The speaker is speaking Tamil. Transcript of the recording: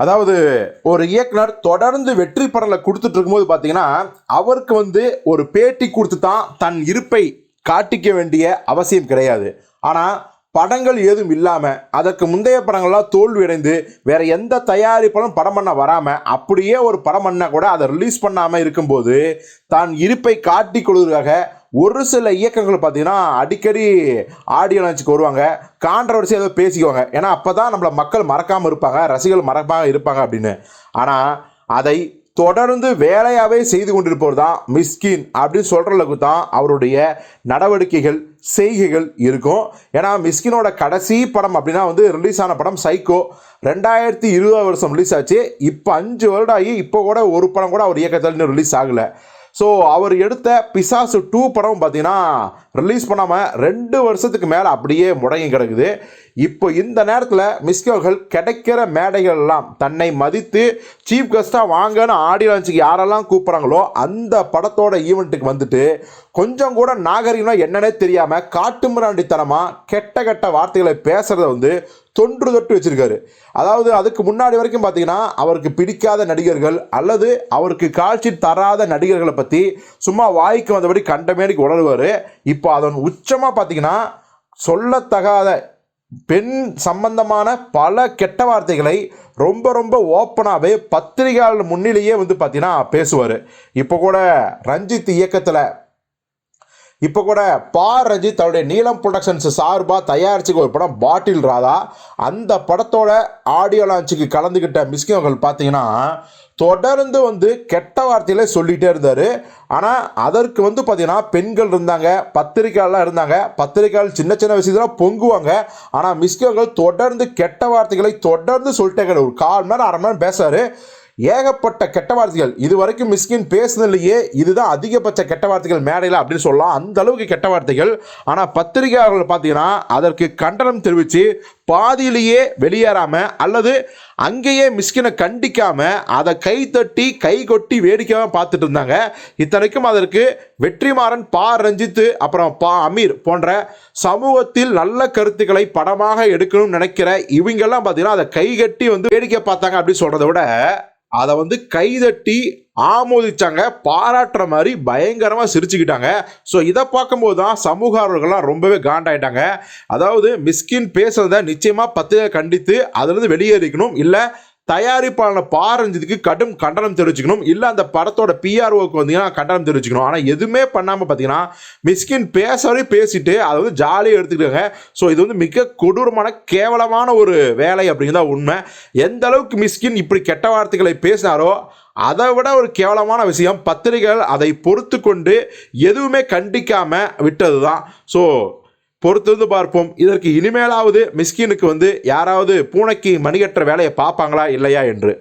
அதாவது ஒரு இயக்குனர் தொடர்ந்து வெற்றி படங்களை கொடுத்துட்டு இருக்கும்போது பார்த்தீங்கன்னா அவருக்கு வந்து ஒரு பேட்டி கொடுத்து தான் தன் இருப்பை காட்டிக்க வேண்டிய அவசியம் கிடையாது. ஆனால் படங்கள் ஏதும் இல்லாமல் அதற்கு முந்தைய படங்கள்லாம் தோல்வியடைந்து வேற எந்த தயாரிப்பாலும் படம் பண்ண வராமல் அப்படியே ஒரு படம் பண்ணால் கூட அதை ரிலீஸ் பண்ணாமல் இருக்கும்போது தான் இருப்பை காட்டிக் கொள்வதற்காக ஒரு சில இயக்கங்கள் பார்த்தீங்கன்னா அடிக்கடி ஆடியோ லான்ச்சுக்கு வருவாங்க கான்ட்ரவர்சி ஏதோ பேசிக்குவாங்க. ஏன்னா அப்போ தான் நம்மளை மக்கள் மறக்காமல் இருப்பாங்க ரசிகர்கள் மறக்காமல் இருப்பாங்க அப்படின்னு. ஆனால் அதை தொடர்ந்து வேலையாகவே செய்து கொண்டிருப்பவர் தான் மிஸ்கின் அப்படின்னு சொல்கிற அளவுக்கு தான் அவருடைய நடவடிக்கைகள் செய்கைகள் இருக்கும். ஏன்னா மிஸ்கினோட கடைசி படம் அப்படின்னா வந்து ரிலீஸ் ஆன படம் சைக்கோ ரெண்டாயிரத்தி இருபது வருஷம் ரிலீஸ் ஆச்சு. இப்போ அஞ்சு வருடம் ஆகி இப்போ கூட ஒரு படம் கூட அவர் இயக்கத்தில் இன்னும் ரிலீஸ் ஆகலை. ஸோ அவர் எடுத்த பிசாசு டூ படம் பார்த்தீங்கன்னா ரிலீஸ் பண்ணாமல் ரெண்டு வருஷத்துக்கு மேலே அப்படியே முடங்கி கிடக்குது. இப்போ இந்த நேரத்தில் மிஸ்கவர்கள் கிடைக்கிற மேடைகள் எல்லாம் தன்னை மதித்து சீஃப் கெஸ்ட்டாக வாங்கன்னு ஆடியன்ஸுக்கு யாரெல்லாம் கூப்பிட்றாங்களோ அந்த படத்தோட ஈவெண்ட்டுக்கு வந்துட்டு கொஞ்சம் கூட நாகரிகம்னா என்னன்னே தெரியாமல் காட்டுமிராண்டித்தனமாக கெட்ட கெட்ட வார்த்தைகளை பேசுகிறத வந்து தொன்று தொட்டு வச்சிருக்காரு. அதாவது அதுக்கு முன்னாடி வரைக்கும் பார்த்தீங்கன்னா அவருக்கு பிடிக்காத நடிகர்கள் அல்லது அவருக்கு காட்சி தராத நடிகர்களை பற்றி சும்மா வாய்க்கு வந்தபடி கண்டமேடிக்கு உணர்வார் இப்போ அதன் உச்சமாக பார்த்தீங்கன்னா சொல்லத்தகாத பெண் சம்பந்தமான பல கெட்ட வார்த்தைகளை ரொம்ப ரொம்ப ஓப்பனாகவே பத்திரிகையாளர் முன்னிலேயே வந்து பார்த்தீங்கன்னா பேசுவார். இப்போ கூட ரஞ்சித் இயக்கத்தில் இப்போ கூட பா ரஞ்சித் அவருடைய நீலம் ப்ரொடக்ஷன்ஸ் சார்பாக தயாரிச்சுக்க ஒரு படம் பாட்டில் ராதா. அந்த படத்தோட ஆடியோ லான்ச்சுக்கு கலந்துக்கிட்ட மிஸ்கியவர்கள் பார்த்தீங்கன்னா தொடர்ந்து வந்து கெட்ட வார்த்தையிலே சொல்லிகிட்டே இருந்தார். ஆனால் அதற்கு வந்து பார்த்தீங்கன்னா பெண்கள் இருந்தாங்க பத்திரிக்கையாளர்லாம் இருந்தாங்க. பத்திரிக்கையாளர் சின்ன சின்ன விஷயத்தில் பொங்குவாங்க. ஆனால் மிஸ்கியவர்கள் தொடர்ந்து கெட்ட வார்த்தைகளை தொடர்ந்து சொல்லிட்டே கிடையாது ஒரு கால் மணி நேரம் அரை மணி நேரம் பேசுறாரு. ஏகப்பட்ட கெட்ட வார்த்தைகள். இது வரைக்கும் மிஸ்கின் பேசுனதுலையே இதுதான் அதிகபட்ச கெட்ட வார்த்தைகள் மேடையில் அப்படின்னு சொல்லலாம். அந்த அளவுக்கு கெட்ட வார்த்தைகள். ஆனால் பத்திரிகையாளர்கள் பார்த்தீங்கன்னா அதற்கு கண்டனம் தெரிவித்து பாதியிலேயே வெளியேறாமல் அல்லது அங்கேயே மிஸ்கினை கண்டிக்காம அதை கை தட்டி கை கொட்டி வேடிக்கையாக பார்த்துட்டு இருந்தாங்க. இத்தனைக்கும் அதற்கு வெற்றிமாறன் பா. ரஞ்சித்து அப்புறம் பா. அமீர் போன்ற சமூகத்தில் நல்ல கருத்துக்களை படமாக எடுக்கணும்னு நினைக்கிற இவங்கெல்லாம் பார்த்தீங்கன்னா அதை கை கட்டி வந்து வேடிக்கை பார்த்தாங்க அப்படின்னு சொல்கிறத விட அதை வந்து கைதட்டி ஆமோதிச்சாங்க பாராட்டுற மாதிரி பயங்கரமாக சிரிச்சுக்கிட்டாங்க. ஸோ இதை பார்க்கும்போது தான் சமூக ஆர்வலர்கள்லாம் ரொம்பவே காண்டாயிட்டாங்க. அதாவது மிஸ்கின் பேசுறத நிச்சயமாக பத்திரிகை கண்டித்து அதுலேருந்து வெளியேறிக்கணும். இல்லை தயாரிப்பாளனை பாரஞ்சதுக்கு கடும் கண்டனம் தெரிவிச்சுக்கணும். இல்லை அந்த படத்தோட பிஆர்ஓக்கு வந்தீங்கன்னா கண்டனம் தெரிவிச்சுக்கணும். ஆனால் எதுவுமே பண்ணாமல் பார்த்தீங்கன்னா மிஸ்கின் பேசவே பேசிட்டு அதை வந்து ஜாலியாக எடுத்துக்கிட்டாங்க. ஸோ இது வந்து மிக கொடூரமான கேவலமான ஒரு வேலை அப்படிங்கிறதா உண்மை. எந்த அளவுக்கு மிஸ்கின் இப்படி கெட்ட வார்த்தைகளை பேசினாரோ அதை விட ஒரு கேவலமான விஷயம். பத்திரிகைகள் அதை பொறுத்து கொண்டு எதுவுமே கண்டிக்காம விட்டது தான் ஸோ பொறுத்திருந்து பார்ப்போம். இதற்கு இனிமேலாவது மிஸ்கினுக்கு வந்து யாராவது பூனைக்கு மணிகட்டுற வேலையை பார்ப்பாங்களா இல்லையா என்று.